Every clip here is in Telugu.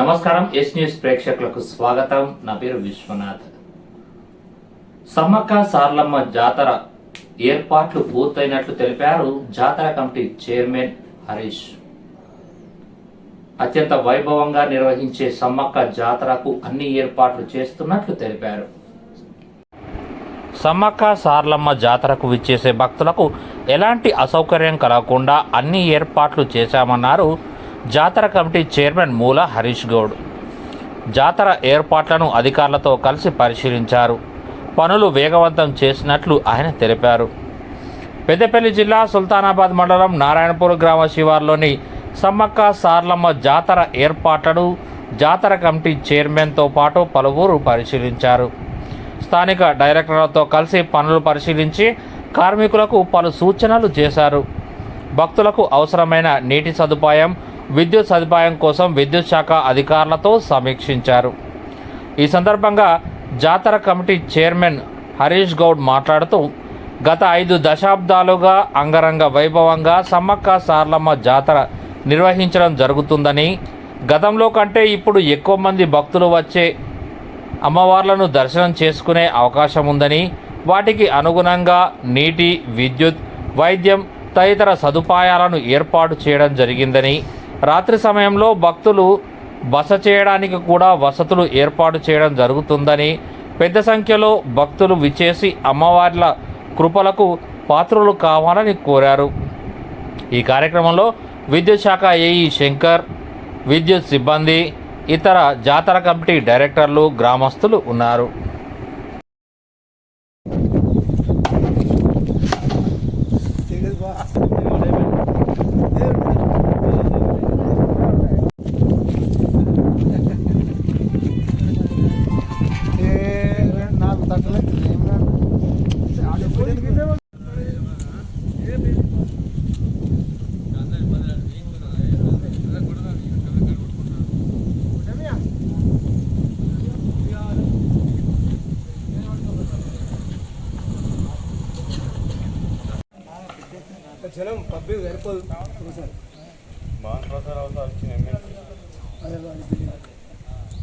నమస్కారం ఎస్ న్యూస్ ప్రేక్షకులకు స్వాగతం. నా పేరు విశ్వనాథ్. సమ్మక్క సార్లమ్మ జాతర ఏర్పాట్లు పూర్తయినట్లు తెలిపారు జాతర కమిటీ చైర్మన్ హరీష్. అత్యంత వైభవంగా నిర్వహించే సమ్మక్క జాతరకు అన్ని ఏర్పాట్లు చేస్తున్నట్లు తెలిపారు. సమ్మక్క సార్లమ్మ జాతరకు విచ్చేసే భక్తులకు ఎలాంటి అసౌకర్యం కలగకుండా అన్ని ఏర్పాట్లు చేశామన్నారు జాతర కమిటీ చైర్మన్ మూల హరీష్ గౌడ్. జాతర ఏర్పాట్లను అధికారులతో కలిసి పరిశీలించారు. పనులు వేగవంతం చేసినట్లు ఆయన తెలిపారు. పెద్దపల్లి జిల్లా సుల్తానాబాద్ మండలం నారాయణపూర్ గ్రామ శివార్లోని సమ్మక్క సార్లమ్మ జాతర ఏర్పాట్లను జాతర కమిటీ చైర్మన్తో పాటు పలువురు పరిశీలించారు. స్థానిక డైరెక్టర్లతో కలిసి పనులు పరిశీలించి కార్మికులకు పలు సూచనలు చేశారు. భక్తులకు అవసరమైన నీటి సదుపాయం విద్యుత్ సదుపాయం కోసం విద్యుత్ శాఖ అధికారులతో సమీక్షించారు. ఈ సందర్భంగా జాతర కమిటీ చైర్మన్ హరీష్ గౌడ్ మాట్లాడుతూ గత ఐదు దశాబ్దాలుగా అంగరంగ వైభవంగా సమ్మక్క సార్లమ్మ జాతర నిర్వహించడం జరుగుతుందని గతంలో కంటే ఇప్పుడు ఎక్కువ మంది భక్తులు వచ్చే అమ్మవార్లను దర్శనం చేసుకునే అవకాశం ఉందని వాటికి అనుగుణంగా నీటి విద్యుత్ వైద్యం తదితర సదుపాయాలను ఏర్పాటు చేయడం జరిగిందని రాత్రి సమయంలో భక్తులు బస చేయడానికి కూడా వసతులు ఏర్పాటు చేయడం జరుగుతుందని పెద్ద సంఖ్యలో భక్తులు విచేసి అమ్మవార్ల కృపలకు పాత్రులు కావాలని కోరారు. ఈ కార్యక్రమంలో విద్యుత్ శాఖ ఏఈ శంకర్ విద్యుత్ సిబ్బంది ఇతర జాతర కమిటీ డైరెక్టర్లు గ్రామస్తులు ఉన్నారు నాకు తట్టలేదు ఏం కాదు జనం పబ్లిక్ సరిపోదు సార్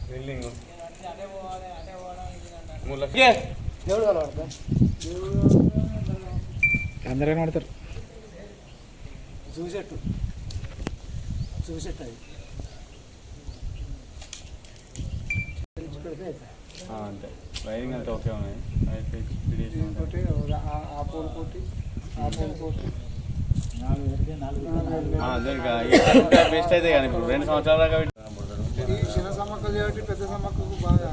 బిల్డింగ్. దేవుడు కనబడతా అందరూ కనబడతారు చూసేట్టు చూసేట్టు అది. అంతే. వైరింగ్ అంతా ఓకే ఉన్నాయి. ఆ- ఆ పూలు కొట్టి ఆ పూలు కొట్టి బెస్ట్ అయితే కానీ ఇప్పుడు రెండు సంవత్సరాల దాకా ఈ చిన్న సమ్మక్క చేయబట్టి పెద్ద సమ్మక్కకు బాగా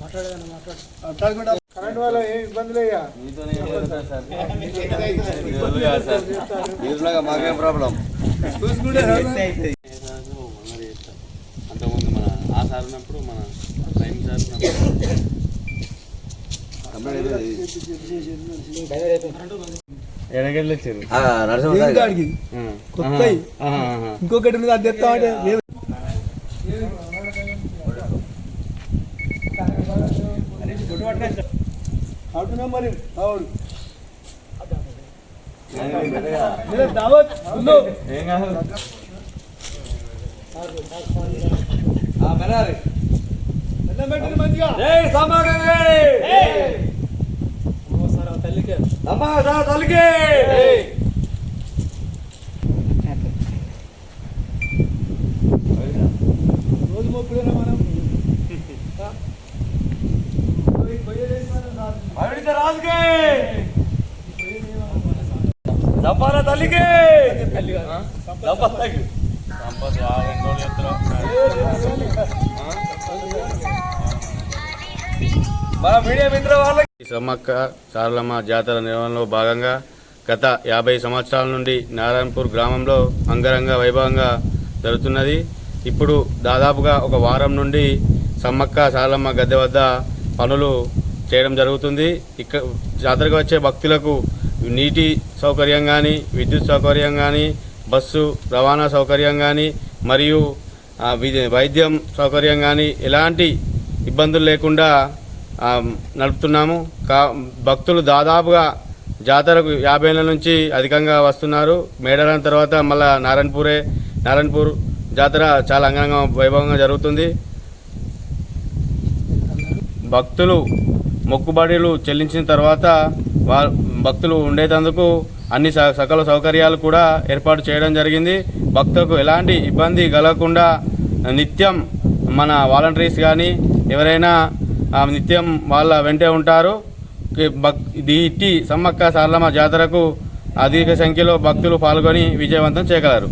మాట్లాడేదాన్ని కరెంట్ వల్ల ఏం ఇబ్బందులు అయ్యా సార్? మాకేం ప్రాబ్లం చూసుకుంటే అంతకుముందు మన ఆ సార్ ఉన్నప్పుడు మన టైం సార్ ఇంకొకటి ఉంది అది తెస్తా అంటే లేదు. అవునా మరి? అవును. లేదా దావత్ ఉందో. ఏం కాదు. దండం పెట్టండి మంచిగా రోజు మొక్కుడేనా మనం? పోయేది ఏంటి మనం సార్? సంపద యాభై రోజులు చెప్తారు ఈ సమ్మక్క సారలమ్మ జాతర నిర్వహణలో భాగంగా గత యాభై సంవత్సరాల నుండి నారాయణపూర్ గ్రామంలో అంగరంగ వైభవంగా జరుగుతున్నది. ఇప్పుడు దాదాపుగా ఒక వారం నుండి సమ్మక్క సారలమ్మ గద్దె వద్ద పనులు చేయడం జరుగుతుంది. ఇక్కడ జాతరకు వచ్చే భక్తులకు నీటి సౌకర్యం కానీ విద్యుత్ సౌకర్యం కానీ బస్సు రవాణా సౌకర్యం కానీ మరియు వైద్యం సౌకర్యం కానీ ఎలాంటి ఇబ్బందులు లేకుండా నడుపుతున్నాము. కా భక్తులు దాదాపుగా జాతరకు యాభై ఏళ్ళ నుంచి అధికంగా వస్తున్నారు. మేడారం తర్వాత మళ్ళా నారాయణపూరే నారాయణపూర్ జాతర చాలా అంగంగా వైభవంగా జరుగుతుంది. భక్తులు మొక్కుబడులు చెల్లించిన తర్వాత వా భక్తులు ఉండేటందుకు అన్ని స- సకల సౌకర్యాలు కూడా ఏర్పాటు చేయడం జరిగింది. భక్తులకు ఎలాంటి ఇబ్బంది కలగకుండా నిత్యం మన వాలంటీర్స్ కానీ ఎవరైనా నిత్యం వాళ్ళ వెంటే ఉంటారు. ఇట్టి సమ్మక్క సారలమ్మ జాతరకు అధిక సంఖ్యలో భక్తులు పాల్గొని విజయవంతం చేయగలరు.